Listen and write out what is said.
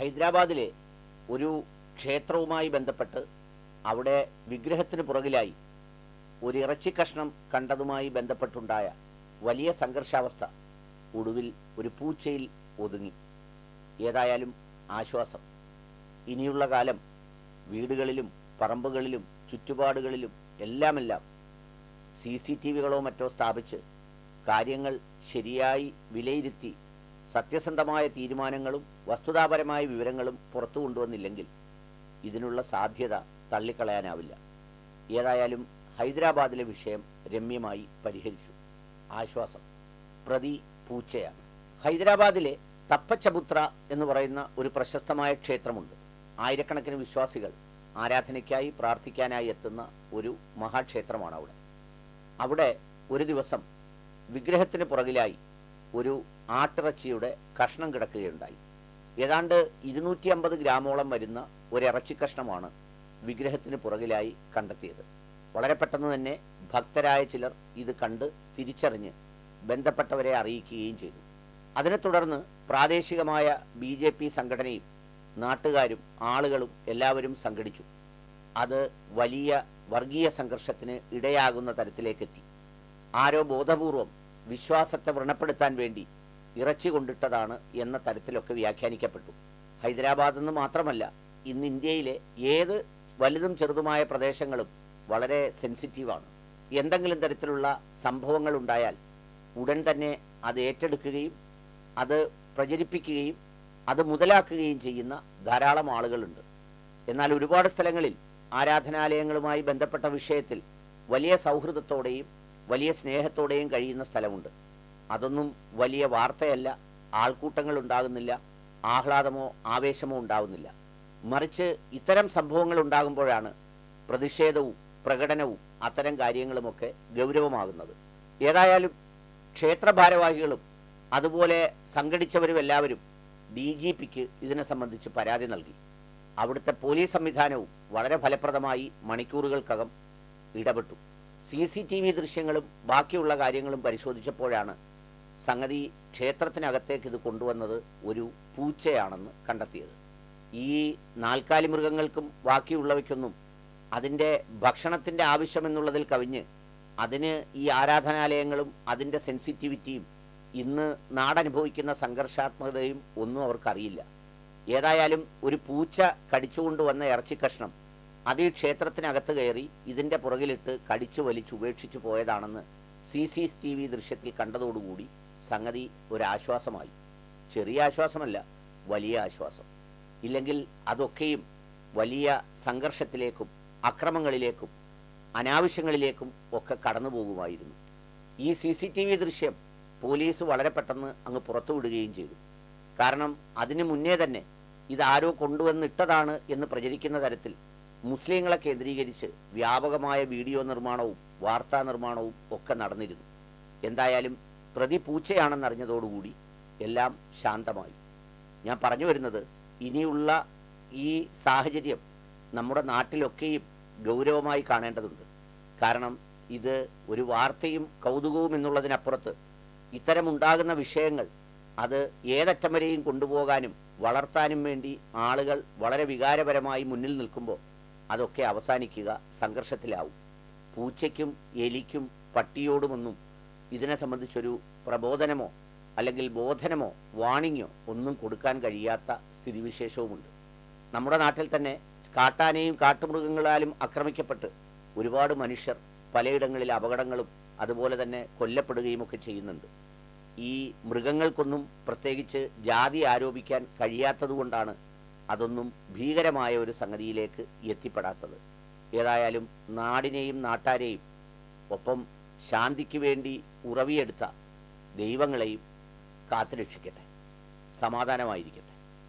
ഹൈദരാബാദിലെ ഒരു ക്ഷേത്രവുമായി ബന്ധപ്പെട്ട് അവിടെ വിഗ്രഹത്തിന് പുറകിലായി ഒരു ഇറച്ചി കഷ്ണം കണ്ടതുമായി ബന്ധപ്പെട്ടുണ്ടായ വലിയ സംഘർഷാവസ്ഥ ഒടുവിൽ ഒരു പൂച്ചയിൽ ഒതുങ്ങി. ഏതായാലും ആശ്വാസം. ഇനിയുള്ള കാലം വീടുകളിലും പറമ്പുകളിലും ചുറ്റുപാടുകളിലും എല്ലാമെല്ലാം സി സി ടി വികളോ മറ്റോ സ്ഥാപിച്ച് കാര്യങ്ങൾ ശരിയായി വിലയിരുത്തി സത്യസന്ധമായ തീരുമാനങ്ങളും വസ്തുതാപരമായ വിവരങ്ങളും പുറത്തു കൊണ്ടുവന്നില്ലെങ്കിൽ ഇതിനുള്ള സാധ്യത തള്ളിക്കളയാനാവില്ല. ഏതായാലും ഹൈദരാബാദിലെ വിഷയം രമ്യമായി പരിഹരിച്ചു. ആശ്വാസം. പ്രതി പൂച്ചയാണ്. ഹൈദരാബാദിലെ തപ്പച്ചപുത്ര എന്ന് പറയുന്ന ഒരു പ്രശസ്തമായ ക്ഷേത്രമുണ്ട്. ആയിരക്കണക്കിന് വിശ്വാസികൾ ആരാധനയ്ക്കായി പ്രാർത്ഥിക്കാനായി എത്തുന്ന ഒരു മഹാക്ഷേത്രമാണ് അവിടെ അവിടെ ഒരു ദിവസം വിഗ്രഹത്തിന് പുറകിലായി ഒരു ആട്ടിറച്ചിയുടെ കഷ്ണം കിടക്കുകയുണ്ടായി. ഏതാണ്ട് ഇരുന്നൂറ്റി അമ്പത് ഗ്രാമോളം വരുന്ന ഒരിറച്ചി കഷ്ണമാണ് വിഗ്രഹത്തിന് പുറകിലായി കണ്ടെത്തിയത്. വളരെ പെട്ടെന്ന് തന്നെ ഭക്തരായ ചിലർ ഇത് കണ്ട് തിരിച്ചറിഞ്ഞ് ബന്ധപ്പെട്ടവരെ അറിയിക്കുകയും ചെയ്തു. അതിനെ തുടർന്ന് പ്രാദേശികമായ ബി ജെ പി സംഘടനയും നാട്ടുകാരും ആളുകളും എല്ലാവരും സംഘടിച്ചു. അത് വലിയ വർഗീയ സംഘർഷത്തിന് ഇടയാകുന്ന തരത്തിലേക്കെത്തി. ആരോ ബോധപൂർവം വിശ്വാസത്തെ വ്രണപ്പെടുത്താൻ വേണ്ടി ഇറച്ചി കൊണ്ടിട്ടതാണ് എന്ന തരത്തിലൊക്കെ വ്യാഖ്യാനിക്കപ്പെട്ടു. ഹൈദരാബാദ് എന്ന് മാത്രമല്ല ഇന്ന് ഇന്ത്യയിലെ ഏത് വലുതും ചെറുതുമായ പ്രദേശങ്ങളും വളരെ സെൻസിറ്റീവാണ്. എന്തെങ്കിലും തരത്തിലുള്ള സംഭവങ്ങൾ ഉണ്ടായാൽ ഉടൻ തന്നെ അത് ഏറ്റെടുക്കുകയും അത് പ്രചരിപ്പിക്കുകയും അത് മുതലാക്കുകയും ചെയ്യുന്ന ധാരാളം ആളുകളുണ്ട്. എന്നാൽ ഒരുപാട് സ്ഥലങ്ങളിൽ ആരാധനാലയങ്ങളുമായി ബന്ധപ്പെട്ട വിഷയത്തിൽ വലിയ സൗഹൃദത്തോടെയും വലിയ സ്നേഹത്തോടെയും കഴിയുന്ന സ്ഥലമുണ്ട്. അതൊന്നും വലിയ വാർത്തയല്ല ആൾക്കൂട്ടങ്ങൾ ഉണ്ടാകുന്നില്ല ആഹ്ലാദമോ ആവേശമോ ഉണ്ടാകുന്നില്ല മറിച്ച് ഇത്തരം സംഭവങ്ങൾ ഉണ്ടാകുമ്പോഴാണ് പ്രതിഷേധവും പ്രകടനവും അത്തരം കാര്യങ്ങളുമൊക്കെ ഗൗരവമാകുന്നത്. ഏതായാലും ക്ഷേത്ര ഭാരവാഹികളും അതുപോലെ സംഘടിച്ചവരും എല്ലാവരും ഡി ജി പിക്ക് ഇതിനെ സംബന്ധിച്ച് പരാതി നൽകി. അവിടുത്തെ പോലീസ് സംവിധാനവും വളരെ ഫലപ്രദമായി മണിക്കൂറുകൾക്കകം ഇടപെട്ടു. സി സി ടി വി ദൃശ്യങ്ങളും ബാക്കിയുള്ള കാര്യങ്ങളും പരിശോധിച്ചപ്പോഴാണ് സംഗതി ക്ഷേത്രത്തിനകത്തേക്ക് ഇത് കൊണ്ടുവന്നത് ഒരു പൂച്ചയാണെന്ന് കണ്ടെത്തിയത്. ഈ നാൽക്കാലി മൃഗങ്ങൾക്കും ബാക്കിയുള്ളവയ്ക്കൊന്നും അതിന്റെ ഭക്ഷണത്തിന്റെ ആവശ്യമെന്നുള്ളതിൽ കവിഞ്ഞ് അതിന് ഈ ആരാധനാലയങ്ങളും അതിന്റെ സെൻസിറ്റിവിറ്റിയും ഇന്ന് നാടനുഭവിക്കുന്ന സംഘർഷാത്മകതയും ഒന്നും അവർക്കറിയില്ല. ഏതായാലും ഒരു പൂച്ച കടിച്ചുകൊണ്ടുവന്ന ഇറച്ചി കഷ്ണം അത് ഈ ക്ഷേത്രത്തിനകത്ത് കയറി ഇതിന്റെ പുറകിലിട്ട് കടിച്ചു വലിച്ചു ഉപേക്ഷിച്ചു പോയതാണെന്ന് സി സി ടി വി ദൃശ്യത്തിൽ കണ്ടതോടുകൂടി സംഗതി ഒരാശ്വാസമായി. ചെറിയ ആശ്വാസമല്ല വലിയ ആശ്വാസം. ഇല്ലെങ്കിൽ അതൊക്കെയും വലിയ സംഘർഷത്തിലേക്കും അക്രമങ്ങളിലേക്കും അനാവശ്യങ്ങളിലേക്കും ഒക്കെ കടന്നു പോകുമായിരുന്നു ഈ സി സി ടി വി ദൃശ്യം പോലീസ് വളരെ പെട്ടെന്ന് അങ്ങ് പുറത്തുവിടുകയും ചെയ്തു. കാരണം അതിനു മുന്നേ തന്നെ ഇതാരോ കൊണ്ടുവന്നിട്ടതാണ് എന്ന് പ്രചരിക്കുന്ന തരത്തിൽ മുസ്ലിങ്ങളെ കേന്ദ്രീകരിച്ച് വ്യാപകമായ വീഡിയോ നിർമ്മാണവും വാർത്താ നിർമ്മാണവും ഒക്കെ നടന്നിരുന്നു. എന്തായാലും പ്രതി പൂച്ചയാണെന്നറിഞ്ഞതോടുകൂടി എല്ലാം ശാന്തമായി. ഞാൻ പറഞ്ഞു വരുന്നത് ഇനിയുള്ള ഈ സാഹചര്യം നമ്മുടെ നാട്ടിലൊക്കെയും ഗൗരവമായി കാണേണ്ടതുണ്ട്. കാരണം ഇത് ഒരു വാർത്തയും കൗതുകവും എന്നുള്ളതിനപ്പുറത്ത് ഇത്തരമുണ്ടാകുന്ന വിഷയങ്ങൾ അത് ഏതറ്റം വരെയും കൊണ്ടുപോകാനും വളർത്താനും വേണ്ടി ആളുകൾ വളരെ വികാരപരമായി മുന്നിൽ നിൽക്കുമ്പോൾ അതൊക്കെ അവസാനിക്കുക സംഘർഷത്തിലാവും. പൂച്ചയ്ക്കും എലിക്കും പട്ടിയോടുമൊന്നും ഇതിനെ സംബന്ധിച്ചൊരു പ്രബോധനമോ അല്ലെങ്കിൽ ബോധനമോ വാണിങ്ങോ ഒന്നും കൊടുക്കാൻ കഴിയാത്ത സ്ഥിതിവിശേഷവുമുണ്ട്. നമ്മുടെ നാട്ടിൽ തന്നെ കാട്ടാനയും കാട്ടുമൃഗങ്ങളാലും ആക്രമിക്കപ്പെട്ട് ഒരുപാട് മനുഷ്യർ പലയിടങ്ങളിൽ അപകടങ്ങളും അതുപോലെ തന്നെ കൊല്ലപ്പെടുകയും ഒക്കെ ചെയ്യുന്നുണ്ട്. ഈ മൃഗങ്ങൾക്കൊന്നും പ്രത്യേകിച്ച് ജാതി ആരോപിക്കാൻ കഴിയാത്തതുകൊണ്ടാണ് അതൊന്നും ഭീകരമായ ഒരു സംഗതിയിലേക്ക് എത്തിപ്പെടാത്തത്. ഏതായാലും നാടിനെയും നാട്ടാരെയും ഒപ്പം ശാന്തിക്ക് വേണ്ടി ഉറവിയെടുത്ത ദൈവങ്ങളെയും കാത്തുരക്ഷിക്കട്ടെ. സമാധാനമായിരിക്കട്ടെ.